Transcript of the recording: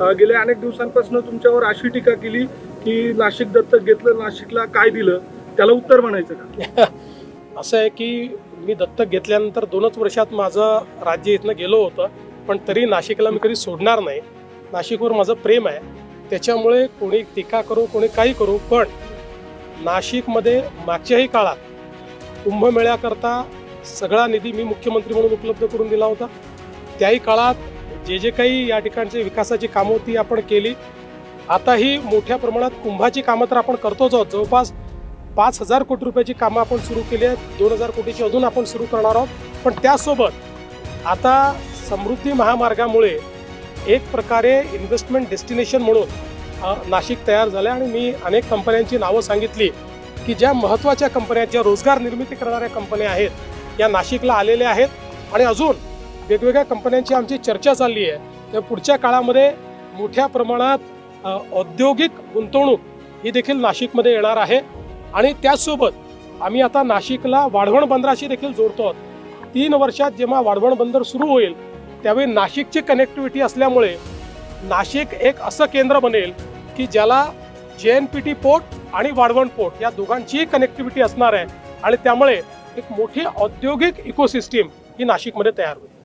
गेल्या अनेक दिवसांपासून तुमच्यावर अशी टीका केली की नाशिक दत्तक घेतलं नाशिकला काय दिलं? त्याला उत्तर म्हणायचं का? असं आहे की मी दत्तक घेतल्यानंतर दोनच वर्षात माझं राज्य इथनं गेलो होतं पण तरी नाशिकला मी कधी सोडणार नाही. नाशिकवर माझं प्रेम आहे. त्याच्यामुळे कोणी टीका करू कोणी काही करू पण नाशिकमध्ये मागच्याही काळात कुंभमेळ्याकरता सगळा निधी मी मुख्यमंत्री म्हणून उपलब्ध करून दिला होता. त्याही काळात जे जे काही या ठिकाणची विकासाची कामं होती आपण केली आताही मोठ्या प्रमाणात कुंभाची कामं तर आपण करतोच आहोत. जवळपास पाच हजार कोटी रुपयाची कामं आपण सुरू केली आहेत. दोन हजार कोटीची अजून आपण सुरू करणार आहोत. पण त्यासोबत आता समृद्धी महामार्गामुळे एक प्रकारे इन्व्हेस्टमेंट डेस्टिनेशन म्हणून नाशिक तयार झालं आणि मी अनेक कंपन्यांची नावं सांगितली की ज्या महत्त्वाच्या कंपन्या ज्या रोजगार निर्मिती करणाऱ्या कंपन्या आहेत या नाशिकला आलेल्या आहेत. आणि अजून वेगवेगळ्या कंपन्यांची आमची चर्चा चालली आहे. तर पुढच्या काळामध्ये मोठ्या प्रमाणात औद्योगिक गुंतवणूक ही देखील नाशिकमध्ये येणार आहे. आणि त्याचसोबत आम्ही आता नाशिकला वाढवण बंदराशी देखील जोडतो आहोत. तीन वर्षात जेव्हा वाढवण बंदर सुरू होईल त्यावेळी नाशिकची कनेक्टिव्हिटी असल्यामुळे नाशिक एक असं केंद्र बनेल की ज्याला जे एन पी टी पोर्ट आणि वाढवण पोर्ट या दोघांचीही कनेक्टिव्हिटी असणार आहे. आणि त्यामुळे एक मोठी औद्योगिक इकोसिस्टीम ही नाशिकमध्ये तयार होईल.